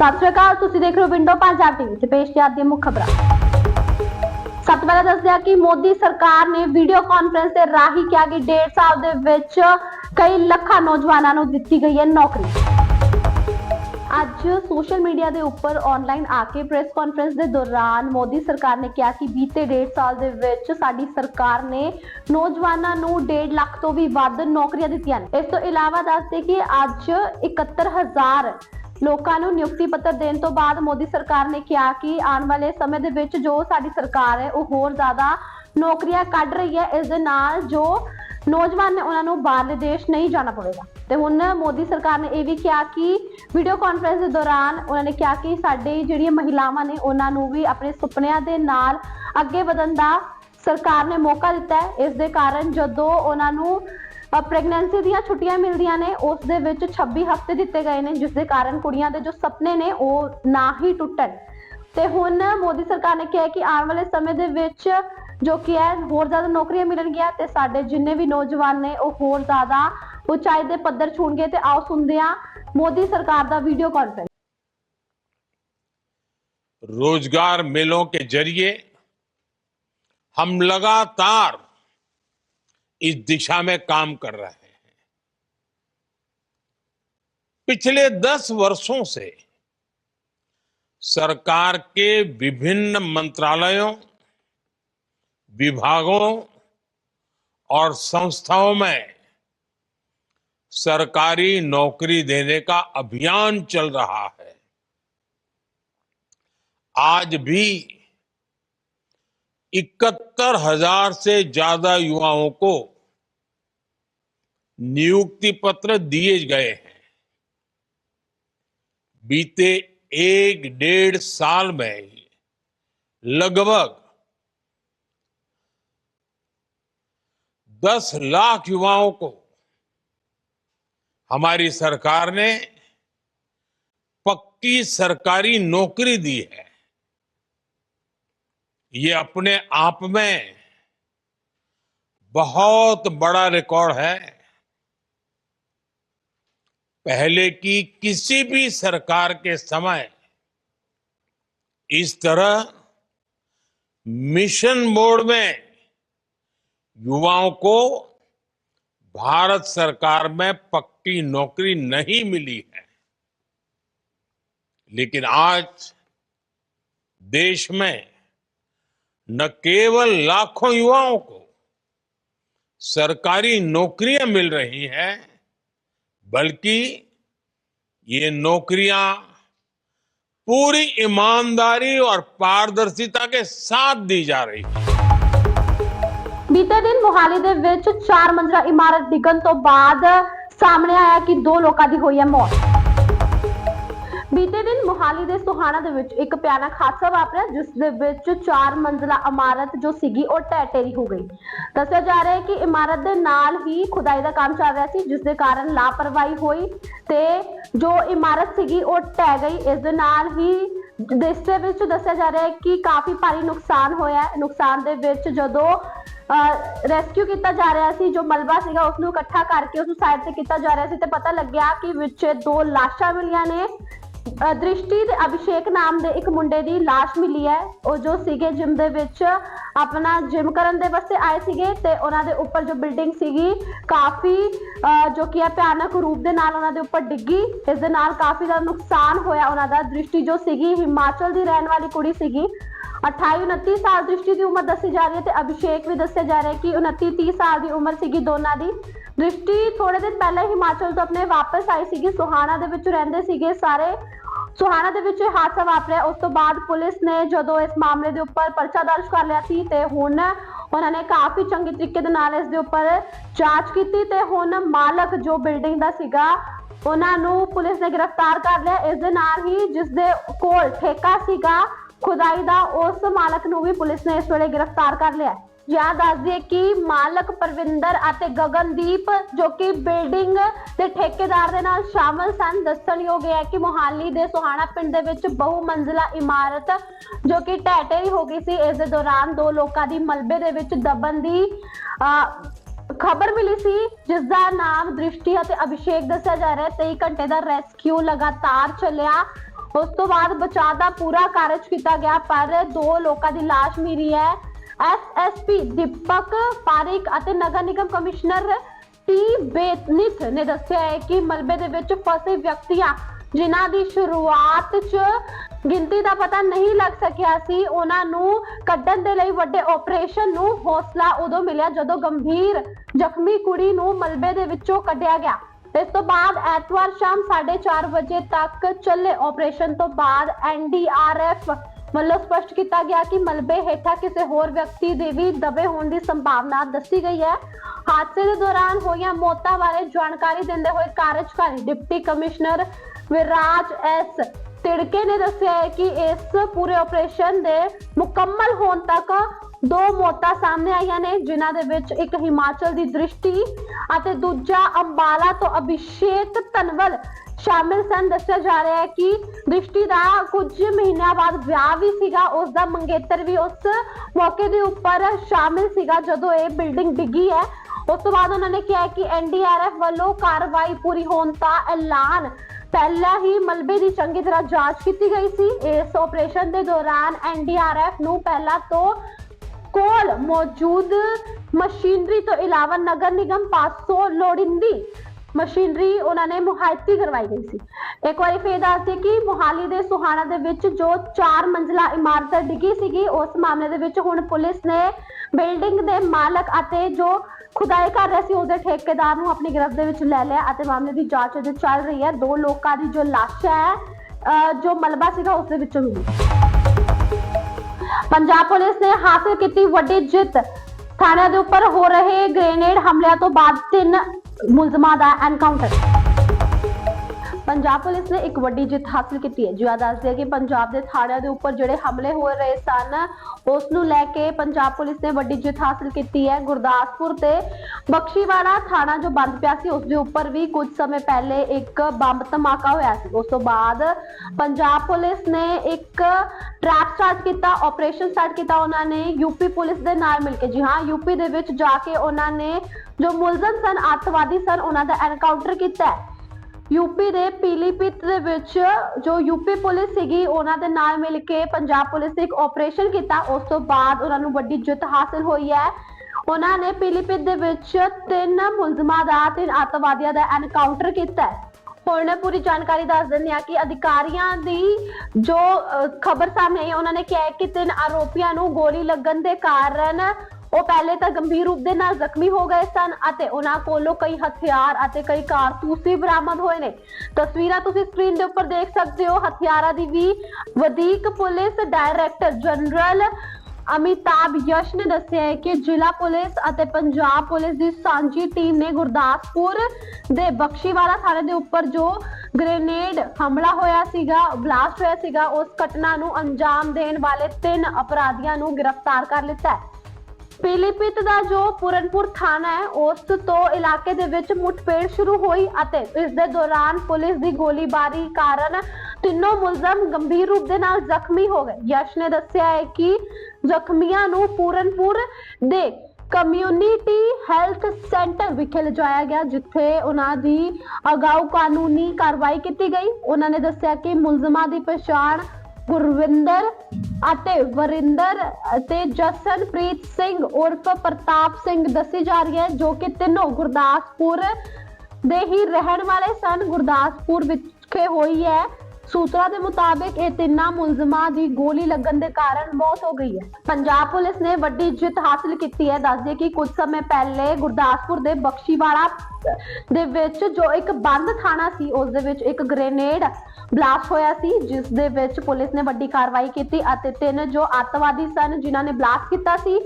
ਸਤਿ ਸ਼੍ਰੀ ਅਕਾਲ, ਤੁਸੀਂ ਦੇਖ ਰਹੇ ਹੋ ਵਿੰਡੋ ਪੰਜਾਬ ਟੀਵੀ ਤੇ ਪੇਸ਼ ਹੈ ਦੀਆਂ ਮੁੱਖ ਖਬਰਾਂ। ਸਭ ਤੋਂ ਪਹਿਲਾਂ ਦੱਸਦੇ ਹਾਂ ਕਿ ਮੋਦੀ ਸਰਕਾਰ ਨੇ ਵੀਡੀਓ ਕਾਨਫਰੰਸ ਦੇ ਰਾਹੀਂ ਕਿਹਾ ਕਿ ਡੇਢ ਸਾਲ ਦੇ ਵਿੱਚ ਕਈ ਲੱਖਾਂ ਨੌਜਵਾਨਾਂ ਨੂੰ ਦਿੱਤੀ ਗਈ ਹੈ ਨੌਕਰੀ। ਅੱਜ ਸੋਸ਼ਲ ਮੀਡੀਆ ਦੇ ਉੱਪਰ ਆਨਲਾਈਨ ਆ ਕੇ ਪ੍ਰੈਸ ਕਾਨਫਰੰਸ ਦੇ ਦੌਰਾਨ ਮੋਦੀ ਸਰਕਾਰ ਨੇ ਕਿਹਾ ਕਿ ਬੀਤੇ ਡੇਢ ਸਾਲ ਦੇ ਵਿੱਚ ਸਾਡੀ ਸਰਕਾਰ ਨੇ ਨੌਜਵਾਨਾਂ ਨੂੰ 1.5 ਲੱਖ ਤੋਂ ਵੀ ਵੱਧ ਨੌਕਰੀਆਂ ਦਿੱਤੀਆਂ ਨੇ। ਇਸ ਤੋਂ ਇਲਾਵਾ ਦੱਸਦੇ ਕਿ ਅੱਜ 71000 ਲੋਕਾਂ ਨੂੰ ਨਿਯੁਕਤੀ ਪੱਤਰ ਦੇਣ ਤੋਂ ਬਾਅਦ ਮੋਦੀ ਸਰਕਾਰ ਨੇ ਕਿਹਾ ਕਿ ਆਉਣ ਵਾਲੇ ਸਮੇਂ ਦੇ ਵਿੱਚ ਜੋ ਸਾਡੀ ਸਰਕਾਰ ਹੈ, ਉਹ ਹੋਰ ਜ਼ਿਆਦਾ ਨੌਕਰੀਆਂ ਕੱਢ ਰਹੀ ਹੈ। ਇਸ ਦੇ ਨਾਲ ਜੋ ਨੌਜਵਾਨ ਨੇ, ਉਹਨਾਂ ਨੂੰ ਬਾਹਰਲੇ ਦੇਸ਼ ਨਹੀਂ ਜਾਣਾ ਪਵੇਗਾ। ਤੇ ਹੁਣ ਮੋਦੀ ਸਰਕਾਰ ਨੇ ਇਹ ਵੀ ਕਿਹਾ ਕਿ ਵੀਡੀਓ ਕਾਨਫਰੰਸ ਦੇ ਦੌਰਾਨ ਉਹਨਾਂ ਨੇ ਕਿਹਾ ਕਿ ਸਾਡੇ ਜਿਹੜੀਆਂ ਮਹਿਲਾਵਾਂ ਨੇ, ਉਹਨਾਂ ਨੂੰ ਵੀ ਆਪਣੇ ਸੁਪਨਿਆਂ ਦੇ ਨਾਲ ਅੱਗੇ ਵਧਣ ਦਾ ਸਰਕਾਰ ਨੇ ਮੌਕਾ ਦਿੱਤਾ ਹੈ। ਇਸ ਦੇ ਕਾਰਨ ਜਦੋਂ ਉਹਨਾਂ ਨੂੰ ਪ੍ਰੈਗਨੈਂਸੀ ਦੀਆਂ ਛੁੱਟੀਆਂ ਮਿਲਦੀਆਂ ਨੇ ਉਸ ਦੇ ਵਿੱਚ 26 ਹਫ਼ਤੇ ਦਿੱਤੇ ਗਏ ਨੇ ਜਿਸ ਦੇ ਕਾਰਨ ਕੁੜੀਆਂ ਦੇ ਜੋ ਸੁਪਨੇ ਨੇ ਉਹ ਨਾ ਹੀ ਟੁੱਟਣ ਤੇ ਹੁਣ ਮੋਦੀ ਸਰਕਾਰ ਨੇ ਕਿਹਾ ਹੈ ਕਿ ਆਉਣ ਵਾਲੇ ਸਮੇਂ ਦੇ ਵਿੱਚ ਜੋ ਕਿ ਹੈ ਹੋਰ ਜ਼ਿਆਦਾ ਨੌਕਰੀਆਂ ਮਿਲਣਗੀਆਂ ਤੇ ਸਾਡੇ ਜਿੰਨੇ ਵੀ ਨੌਜਵਾਨ ਨੇ ਉਹ ਹੋਰ ਜ਼ਿਆਦਾ ਉਚਾਈ ਦੇ ਪੱਧਰ ਛੂਣਗੇ ਤੇ ਆਓ ਸੁਣਦੇ ਹਾਂ ਮੋਦੀ ਸਰਕਾਰ ਦਾ ਵੀਡੀਓ ਕਾਨਫਰੰਸ रोजगार मेलों के जरिए हम लगातार इस दिशा में काम कर रहे हैं। पिछले दस वर्षों से सरकार के विभिन्न मंत्रालयों, विभागों और संस्थाओं में सरकारी नौकरी देने का अभियान चल रहा है। आज भी इकहत्तर हज़ार से ज़्यादा युवाओं को नियुक्ति पत्र दिए गए हैं। बीते एक डेढ़ साल में लगभग दस लाख युवाओं को हमारी सरकार ने पक्की सरकारी नौकरी दी है। ये अपने आप में बहुत बड़ा रिकॉर्ड है। पहले की किसी भी सरकार के समय इस तरह मिशन मोड में युवाओं को भारत सरकार में पक्की नौकरी नहीं मिली है। लेकिन आज देश में न केवल लाखों युवाओं को सरकारी नौकरियां मिल रही हैं बल्कि ये नौकरियां पूरी ईमानदारी और पारदर्शिता के साथ दी जा रही हैं ਬੀਤੇ ਦਿਨ ਮੋਹਾਲੀ ਦੇ ਵਿੱਚ ਚਾਰ ਮੰਜ਼ਲਾ ਇਮਾਰਤ ਡਿੱਗਣ ਤੋਂ ਬਾਅਦ ਸਾਹਮਣੇ ਆਇਆ ਕਿ ਦੋ ਲੋਕਾਂ ਦੀ ਹੋਈ ਹੈ ਮੌਤ ਬੀਤੇ ਦਿਨ ਮੋਹਾਲੀ ਦੇ ਸੁਹਾਣਾ ਦੇ ਵਿੱਚ ਇੱਕ ਭਿਆਨਕ ਹਾਦਸਾ ਵਾਪਰਿਆ, ਜਿਸ ਦੇ ਵਿੱਚ ਚਾਰ ਮੰਜ਼ਲਾ ਇਮਾਰਤ ਜੋ ਸੀਗੀ ਉਹ ਢਹਿ ਹੋ ਗਈ। ਦੱਸਿਆ ਜਾ ਰਿਹਾ ਹੈ ਕਿ ਇਮਾਰਤ ਦੇ ਨਾਲ ਹੀ ਖੁਦਾਈ ਦਾ ਕੰਮ ਚੱਲ ਰਿਹਾ ਸੀ, ਜਿਸ ਦੇ ਕਾਰਨ ਲਾਪਰਵਾਹੀ ਹੋਈ ਤੇ ਜੋ ਇਮਾਰਤ ਸੀਗੀ ਉਹ ਢਹਿ ਗਈ। ਇਸ ਦੇ ਨਾਲ ਹੀ ਜਿਸ ਦੇ ਵਿੱਚ ਦੱਸਿਆ ਜਾ ਰਿਹਾ ਹੈ ਕਿ ਕਾਫੀ ਭਾਰੀ ਨੁਕਸਾਨ ਹੋਇਆ ਹੈ। ਨੁਕਸਾਨ ਦੇ ਵਿੱਚ ਜਦੋਂ ਰੈਸਕਿਊ ਕੀਤਾ ਜਾ ਰਿਹਾ ਸੀ, ਜੋ ਮਲਬਾ ਸੀਗਾ ਉਸ ਨੂੰ ਇਕੱਠਾ ਕਰਕੇ ਉਸ ਨੂੰ ਸਾਈਡ ਤੇ ਕੀਤਾ ਜਾ ਰਿਹਾ ਸੀ ਤੇ ਪਤਾ ਲੱਗਿਆ ਕਿ ਵਿੱਚ ਦੋ ਲਾਸ਼ਾਂ ਮਿਲੀਆਂ ਨੇ। ਦ੍ਰਿਸ਼ਟੀ ਤੇ ਅਭਿਸ਼ੇਕ ਨਾਮ ਦੇ ਇੱਕ ਮੁੰਡੇ ਦੀ ਲਾਸ਼ ਮਿਲੀ ਹੈ। ਉਹ ਜੋ ਸੀਗੇ ਜਿਮ ਦੇ ਵਿੱਚ ਆਪਣਾ ਜਿਮ ਕਰਨ ਦੇ ਵਾਸਤੇ ਆਏ ਸੀਗੇ ਤੇ ਉਹਨਾਂ ਦੇ ਉੱਪਰ ਜੋ ਬਿਲਡਿੰਗ ਸੀਗੀ ਕਾਫੀ ਜੋ ਕਿ ਹੈ ਭਿਆਨਕ ਰੂਪ ਦੇ ਨਾਲ ਉਹਨਾਂ ਦੇ ਉੱਪਰ ਡਿੱਗੀ। ਇਸ ਦੇ ਨਾਲ ਕਾਫੀ ਜ਼ਿਆਦਾ ਨੁਕਸਾਨ ਹੋਇਆ ਉਹਨਾਂ ਦਾ। ਦ੍ਰਿਸ਼ਟੀ ਜੋ ਸੀਗੀ ਹਿਮਾਚਲ ਦੀ ਰਹਿਣ ਵਾਲੀ ਕੁੜੀ ਸੀਗੀ। 28 29 ਸਾਲ ਦ੍ਰਿਸ਼ਟੀ ਦੀ ਉਮਰ ਦੱਸੀ ਜਾ ਰਹੀ ਹੈ ਤੇ ਅਭਿਸ਼ੇਕ ਵੀ ਦੱਸਿਆ ਜਾ ਰਿਹਾ ਹੈ ਕਿ 29 30 ਸਾਲ ਦੀ ਉਮਰ ਸੀਗੀ ਦੋਨਾਂ ਦੀ। ਦ੍ਰਿਸ਼ਟੀ ਥੋੜੇ ਦਿਨ ਪਹਿਲਾਂ ਹਿਮਾਚਲ ਤੋਂ ਆਪਣੇ ਵਾਪਸ ਆਈ ਸੀਗੀ। ਸੁਹਾਣਾ ਦੇ ਵਿੱਚ ਰਹਿੰਦੇ ਸੀਗੇ ਸਾਰੇ। ਸੁਹਾਣਾ ਦੇ ਵਿੱਚ ਇਹ ਹਾਦਸਾ ਵਾਪਰਿਆ। ਉਸ ਤੋਂ ਬਾਅਦ ਪੁਲਿਸ ਨੇ ਜਦੋਂ ਇਸ ਮਾਮਲੇ ਦੇ ਉੱਪਰ ਪਰਚਾ ਦਰਜ ਕਰ ਲਿਆ ਸੀ ਤੇ ਹੁਣ ਉਹਨਾਂ ਨੇ ਕਾਫੀ ਚੰਗੇ ਤਰੀਕੇ ਦੇ ਨਾਲ ਇਸ ਦੇ ਉੱਪਰ ਜਾਂਚ ਕੀਤੀ ਤੇ ਹੁਣ ਮਾਲਕ ਜੋ ਬਿਲਡਿੰਗ ਦਾ ਸੀਗਾ, ਉਹਨਾਂ ਨੂੰ ਪੁਲਿਸ ਨੇ ਗ੍ਰਿਫਤਾਰ ਕਰ ਲਿਆ। ਇਸ ਦੇ ਨਾਲ ਹੀ ਜਿਸ ਦੇ ਕੋਲ ਠੇਕਾ ਸੀਗਾ ਖੁਦਾਈ ਦਾ, ਉਸ ਮਾਲਕ ਨੂੰ ਵੀ ਪੁਲਿਸ ਨੇ ਇਸ ਵੇਲੇ ਗ੍ਰਿਫਤਾਰ ਕਰ ਲਿਆ। ਜਾਂ ਦੱਸ ਦਈਏ ਕਿ ਮਾਲਕ ਪਰਵਿੰਦਰ ਅਤੇ ਗਗਨਦੀਪ ਜੋ ਕਿ ਬਿਲਡਿੰਗ ਦੇ ਠੇਕੇਦਾਰ ਦੇ ਨਾਲ ਸ਼ਾਮਲ ਸਨ ਦੱਸਣਯੋਗ ਹੈ ਕਿ ਮੋਹਾਲੀ ਦੇ ਸੁਹਾਣਾ ਪਿੰਡ ਦੇ ਵਿੱਚ ਬਹੁ ਮੰਜ਼ਲਾ ਇਮਾਰਤ ਜੋ ਕਿ ਢਹਿ ਹੋ ਗਈ ਸੀ ਇਸ ਦੇ ਦੌਰਾਨ ਦੋ ਲੋਕਾਂ ਦੀ ਮਲਬੇ ਦੇ ਵਿੱਚ ਦਬਨ ਦੀ ਅਹ, ਖਬਰ ਮਿਲੀ ਸੀ ਜਿਸ ਦਾ ਨਾਮ ਦ੍ਰਿਸ਼ਟੀ ਅਤੇ ਅਭਿਸ਼ੇਕ ਦੱਸਿਆ ਜਾ ਰਿਹਾ ਹੈ। 23 ਘੰਟੇ ਦਾ ਰੈਸਕਿਊ ਲਗਾਤਾਰ ਚੱਲਿਆ। ਉਸ ਤੋਂ ਬਾਅਦ ਬਚਾਅ ਦਾ ਪੂਰਾ ਕਾਰਜ ਕੀਤਾ ਗਿਆ ਪਰ ਦੋ ਲੋਕਾਂ ਦੀ ਲਾਸ਼ ਮਿਲੀ ਹੈ। ਐਸਐਸਪੀ ਦੀਪਕ ਪਾਰਿਕ ਅਤੇ ਨਗਰ ਨਿਗਮ ਕਮਿਸ਼ਨਰ ਟੀ ਬੇਤਨਿਤ ਨੇ ਦੱਸਿਆ ਹੈ ਕਿ ਮਲਬੇ ਦੇ ਵਿੱਚ ਫਸੇ ਵਿਅਕਤੀਆਂ ਜਿਨ੍ਹਾਂ ਦੀ ਸ਼ੁਰੂਆਤ 'ਚ ਗਿਣਤੀ ਦਾ ਪਤਾ ਨਹੀਂ ਲੱਗ ਸਕਿਆ ਸੀ, ਉਹਨਾਂ ਨੂੰ ਕੱਢਣ ਦੇ ਲਈ ਵੱਡੇ ਆਪਰੇਸ਼ਨ ਨੂੰ ਹੌਸਲਾ ਉਦੋਂ ਮਿਲਿਆ ਜਦੋਂ ਗੰਭੀਰ ਜ਼ਖਮੀ ਕੁੜੀ ਨੂੰ ਮਲਬੇ ਦੇ ਵਿੱਚੋਂ ਕੱਢਿਆ ਗਿਆ। ਇਸ ਤੋਂ ਬਾਅਦ ਐਤਵਾਰ ਸ਼ਾਮ 4:30 ਵਜੇ ਤੱਕ ਚੱਲੇ ਆਪਰੇਸ਼ਨ ਤੋਂ ਬਾਅਦ ਐਨਡੀਆਰਐਫ ਵੱਲੋਂ ਸਪਸ਼ਟ ਕੀਤਾ ਗਿਆ ਕਿ ਮਲਬੇ ਹੇਠਾਂ ਕਿਸੇ ਹੋਰ ਵਿਅਕਤੀ ਦੇ ਵੀ ਦਬੇ ਹੋਣ ਦੀ ਸੰਭਾਵਨਾ ਦੱਸੀ ਗਈ ਹੈ। ਹਾਦਸੇ ਦੇ ਦੌਰਾਨ ਹੋਈਆਂ ਮੌਤਾਂ ਬਾਰੇ ਜਾਣਕਾਰੀ ਦਿੰਦੇ ਹੋਏ ਕਾਰਜਕਾਰੀ deputy commissioner Viraj S Tidke ਨੇ ਦੱਸਿਆ ਹੈ ਕਿ ਇਸ ਪੂਰੇ ਆਪਰੇਸ਼ਨ ਦੇ ਮੁਕੰਮਲ ਹੋਣ ਤੱਕ ਦੋ ਮੌਤਾਂ ਸਾਹਮਣੇ ਆਈਆਂ ਨੇ, ਜਿਨ੍ਹਾਂ ਦੇ ਵਿੱਚ ਇੱਕ ਹਿਮਾਚਲ ਦੀ ਦ੍ਰਿਸ਼ਟੀ ਅਤੇ ਦੂਜਾ ਅੰਬਾਲਾ ਤੋਂ ਅਭਿਸ਼ੇਕ ਤਨਵਲ ਸ਼ਾਮਿਲ ਸਨ। ਦੱਸਿਆ ਜਾ ਰਿਹਾ ਹੈ ਕਿ ਦ੍ਰਿਸ਼ਟੀ ਦਾ ਕੁਝ ਮਹੀਨਿਆਂ ਬਾਅਦ ਵਿਆਹ ਵੀ ਸੀਗਾ। ਉਸ ਦਾ ਮੰਗੇਤਰ ਵੀ ਉਸ ਮੌਕੇ ਦੇ ਉੱਪਰ ਸ਼ਾਮਿਲ ਸੀਗਾ, ਜਦੋਂ ਇਹ ਬਿਲਡਿੰਗ ਡਿੱਗੀ ਹੈ। ਉਸ ਤੋਂ ਬਾਅਦ ਉਹਨਾਂ ਨੇ ਕਿਹਾ ਕਿ ਐਨਡੀਆਰਐਫ ਵੱਲੋਂ ਕਾਰਵਾਈ ਪੂਰੀ ਹੋਣ ਦਾ ਐਲਾਨ ਪਹਿਲਾਂ ਹੀ ਮਲਬੇ ਦੀ ਚੰਗੀ ਤਰ੍ਹਾਂ ਜਾਂਚ ਕੀਤੀ ਗਈ ਸੀ। ਇਸ ਆਪਰੇਸ਼ਨ ਦੇ ਦੌਰਾਨ ਐਨਡੀਆਰਐਫ ਨੂੰ ਪਹਿਲਾਂ ਤੋਂ ਕੋਲ ਮੌਜੂਦ ਮਸ਼ੀਨਰੀ ਤੋਂ ਇਲਾਵਾ ਨਗਰ ਨਿਗਮ ਪਾਸੋਂ ਲੋੜਿੰਦੀ ਮਸ਼ੀਨਰੀ ਉਹਨਾਂ ਨੇ ਮੁਹੱਈਆ ਕਰਵਾਈ ਗਈ ਸੀ। ਇੱਕ ਵਾਰੀ ਫੇਰ ਦੱਸਦੇ ਕਿ ਮੁਹਾਲੀ ਦੇ ਸੁਹਾਣਾ ਦੇ ਵਿੱਚ ਜੋ 4 ਮੰਜ਼ਲਾ ਇਮਾਰਤ ਡਿੱਗੀ ਸੀਗੀ, ਉਸ ਮਾਮਲੇ ਦੇ ਵਿੱਚ ਹੁਣ ਪੁਲਿਸ ਨੇ ਬਿਲਡਿੰਗ ਦੇ ਮਾਲਕ ਅਤੇ ਜੋ ਖੁਦਾਈ ਕਰ ਰਿਹਾ ਸੀ, ਉਹਦੇ ਠੇਕੇਦਾਰ ਨੂੰ ਆਪਣੀ ਗ੍ਰਿਫਤ ਦੇ ਵਿੱਚ ਲੈ ਲਿਆ ਅਤੇ ਮਾਮਲੇ ਦੀ ਜਾਂਚ ਅਜੇ ਚੱਲ ਰਹੀ ਹੈ। ਦੋ ਲੋਕਾਂ ਦੀ ਜੋ ਲਾਸ਼ ਹੈ ਜੋ ਮਲਬਾ ਸੀਗਾ, ਉਸ ਦੇ ਵਿੱਚੋਂ ਮਿਲੀ ਪੰਜਾਬ ਪੁਲਿਸ ਨੇ ਹਾਸਲ ਕੀਤੀ ਵੱਡੀ ਜਿੱਤ। ਥਾਣਿਆਂ ਦੇ ਉੱਪਰ ਹੋ ਰਹੇ ਗ੍ਰੇਨੇਡ ਹਮਲਿਆਂ ਤੋਂ ਬਾਅਦ ਤਿੰਨ ਮੁਲਜ਼ਮਾਂ ਦਾ ਐਨਕਾਊਂਟਰ। ਪੰਜਾਬ ਪੁਲਿਸ ਨੇ ਇੱਕ ਵੱਡੀ ਜਿੱਤ ਹਾਸਲ ਕੀਤੀ ਹੈ। ਜਿਹਾ ਦੱਸਦੇ ਹੈ ਕਿ ਪੰਜਾਬ ਦੇ ਥਾਣਿਆਂ ਦੇ ਉੱਪਰ ਜਿਹੜੇ ਹਮਲੇ ਹੋ ਰਹੇ ਸਨ, ਉਸ ਨੂੰ ਲੈ ਕੇ ਪੰਜਾਬ ਪੁਲਿਸ ਨੇ ਵੱਡੀ ਜਿੱਤ ਹਾਸਲ ਕੀਤੀ ਹੈ। ਗੁਰਦਾਸਪੁਰ ਤੇ ਬਖਸ਼ੀਵਾੜਾ ਥਾਣਾ ਜੋ ਬੰਦ ਪਿਆ ਸੀ, ਉਸ ਦੇ ਉੱਪਰ ਵੀ ਕੁਝ ਸਮੇਂ ਪਹਿਲੇ ਇੱਕ ਬੰਬ ਧਮਾਕਾ ਹੋਇਆ ਸੀ। ਉਸ ਤੋਂ ਬਾਅਦ ਪੰਜਾਬ ਪੁਲਿਸ ਨੇ ਇੱਕ ਟਰੈਪ ਸਟਾਰਟ ਕੀਤਾ, ਆਪਰੇਸ਼ਨ ਸਟਾਰਟ ਕੀਤਾ। ਉਹਨਾਂ ਨੇ ਯੂਪੀ ਪੁਲਿਸ ਦੇ ਨਾਲ ਮਿਲ ਕੇ। ਜੀ ਹਾਂ, ਯੂਪੀ ਦੇ ਵਿੱਚ ਜਾ ਕੇ ਉਹਨਾਂ ਨੇ ਜੋ ਮੁਲਜ਼ਮ ਸਨ, ਅੱਤਵਾਦੀ ਸਨ, ਉਹਨਾਂ ਦਾ ਐਨਕਾਊਂਟਰ ਕੀਤਾ ਯੂਪੀ ਦੇ ਪੀਲੀਪੀਤ ਦੇ ਵਿੱਚ ਜੋ ਯੂਪੀ ਪੁਲਿਸ ਸੀਗੀ, ਉਹਨਾਂ ਦੇ ਨਾਲ ਮਿਲ ਕੇ ਪੰਜਾਬ ਪੁਲਿਸ ਨੇ ਇੱਕ ਆਪਰੇਸ਼ਨ ਕੀਤਾ। ਉਸ ਤੋਂ ਬਾਅਦ ਉਹਨਾਂ ਨੂੰ ਵੱਡੀ ਜਿੱਤ ਹਾਸਲ ਹੋਈ ਹੈ। ਉਹਨਾਂ ਨੇ ਪੀਲੀਪੀਤ ਦੇ ਵਿੱਚ ਤਿੰਨ ਮੁਲਜ਼ਮਾਂ ਦਾ, ਤਿੰਨ ਅੱਤਵਾਦੀਆਂ ਦਾ ਐਨਕਾਊਂਟਰ ਕੀਤਾ ਹੈ। ਹੁਣ ਪੂਰੀ ਜਾਣਕਾਰੀ ਦੱਸ ਦਿੰਦੇ ਆ ਕਿ ਅਧਿਕਾਰੀਆਂ ਦੀ ਜੋ ਖਬਰ ਸਾਹਮਣੇ ਆਈ, ਉਹਨਾਂ ਨੇ ਕਿਹਾ ਕਿ ਤਿੰਨ ਆਰੋਪੀਆਂ ਨੂੰ ਗੋਲੀ ਲੱਗਣ ਦੇ ਕਾਰਨ ਉਹ ਪਹਿਲੇ ਤਾਂ ਗੰਭੀਰ ਰੂਪ ਦੇ ਨਾਲ ਜ਼ਖਮੀ ਹੋ ਗਏ ਸਨ ਅਤੇ ਉਹਨਾਂ ਕੋਲੋਂ ਕਈ ਹਥਿਆਰ ਅਤੇ ਕਈ ਕਾਰਤੂਸ ਵੀ ਬਰਾਮਦ ਹੋਏ ਨੇ। ਤਸਵੀਰਾਂ ਤੁਸੀਂ ਸਕਰੀਨ ਦੇ ਉੱਪਰ ਦੇਖ ਸਕਦੇ ਹੋ। ਹਥਿਆਰਾਂ ਦੀ ਵੀ ਵਧੀਕ police director general Amitabh Yash ਨੇ ਦੱਸਿਆ ਹੈ ਕਿ ਜ਼ਿਲ੍ਹਾ ਪੁਲਿਸ ਅਤੇ ਪੰਜਾਬ ਪੁਲਿਸ ਦੀ ਸਾਂਝੀ ਟੀਮ ਨੇ ਗੁਰਦਾਸਪੁਰ ਦੇ ਬਖਸ਼ੀਵਾਲਾ ਥਾਣੇ ਦੇ ਉੱਪਰ ਜੋ ਗ੍ਰੇਨੇਡ ਹਮਲਾ ਹੋਇਆ ਸੀਗਾ, ਬਲਾਸਟ ਹੋਇਆ ਸੀਗਾ, ਉਸ ਘਟਨਾ ਨੂੰ ਅੰਜਾਮ ਦੇਣ ਵਾਲੇ ਤਿੰਨ ਅਪਰਾਧੀਆਂ ਨੂੰ ਗ੍ਰਿਫਤਾਰ ਕਰ ਲਿੱਤਾ ਹੈ। ਪੀਲੀਪੀਤ ਦਾ ਜੋ ਪੂਰਨਪੁਰ ਥਾਣਾ ਹੈ, ਉਸ ਤੋਂ ਇਲਾਕੇ ਦੇ ਵਿੱਚ ਮੁੱਠਭੇੜ ਸ਼ੁਰੂ ਹੋਈ ਅਤੇ ਇਸ ਦੇ ਦੌਰਾਨ ਪੁਲਿਸ ਦੀ ਗੋਲੀਬਾਰੀ ਕਾਰਨ ਤਿੰਨੋਂ ਮੁਲਜ਼ਮ ਗੰਭੀਰ ਰੂਪ ਦੇ ਨਾਲ ਜ਼ਖਮੀ ਹੋ ਗਏ। ਯਸ਼ ਨੇ ਦੱਸਿਆ ਹੈ ਕਿ ਜ਼ਖਮੀਆਂ ਨੂੰ ਪੂਰਨਪੁਰ ਦੇ ਕਮਿਊਨਿਟੀ ਹੈਲਥ ਸੈਂਟਰ ਵਿਖੇ ਲਿਜਾਇਆ ਗਿਆ, ਜਿੱਥੇ ਉਹਨਾਂ ਦੀ ਅਗਾਊ ਕਾਨੂੰਨੀ ਕਾਰਵਾਈ ਕੀਤੀ ਗਈ। ਉਹਨਾਂ ਨੇ ਦੱਸਿਆ ਕਿ ਮੁਲਜ਼ਮਾਂ ਦੀ ਪਛਾਣ ਗੁਰਵਿੰਦਰ ਅਤੇ ਵਰਿੰਦਰ ਅਤੇ ਜਸਨਪ੍ਰੀਤ ਸਿੰਘ ਉਰਫ ਪ੍ਰਤਾਪ ਸਿੰਘ ਦੱਸੀ ਜਾ ਰਹੀ ਹੈ, ਜੋ ਕਿ ਤਿੰਨੋਂ ਗੁਰਦਾਸਪੁਰ ਦੇ ਹੀ ਰਹਿਣ ਵਾਲੇ ਸਨ। ਗੁਰਦਾਸਪੁਰ ਵਿਖੇ ਹੋਈ ਹੈ। ਸੂਤਰਾਂ ਦੇ ਮੁਤਾਬਕ ਇਹ ਤਿੰਨਾਂ ਮੁਲਜ਼ਮਾਂ ਦੀ ਗੋਲੀ ਲੱਗਣ ਦੇ ਕਾਰਨ ਮੌਤ ਹੋ ਗਈ ਹੈ। ਪੰਜਾਬ ਪੁਲਿਸ ਨੇ ਵੱਡੀ ਜਿੱਤ ਹਾਸਲ ਕੀਤੀ ਹੈ। ਦੱਸਦੇ ਕਿ ਕੁਝ ਸਮੇਂ ਪਹਿਲੇ ਗੁਰਦਾਸਪੁਰ ਦੇ ਬਖਸ਼ੀਵਾੜਾ ਦੇ ਵਿੱਚ ਜੋ ਇੱਕ ਬੰਦ ਥਾਣਾ ਸੀ, ਉਸ ਦੇ ਵਿੱਚ ਇੱਕ ਗ੍ਰੇਨੇਡ ਬਲਾਸਟ ਹੋਇਆ ਸੀ, ਜਿਸ ਦੇ ਵਿੱਚ ਪੁਲਿਸ ਨੇ ਵੱਡੀ ਕਾਰਵਾਈ ਕੀਤੀ ਅਤੇ ਤਿੰਨ ਜੋ ਅੱਤਵਾਦੀ ਸਨ ਜਿਨ੍ਹਾਂ ਨੇ ਬਲਾਸਟ ਕੀਤਾ ਸੀ,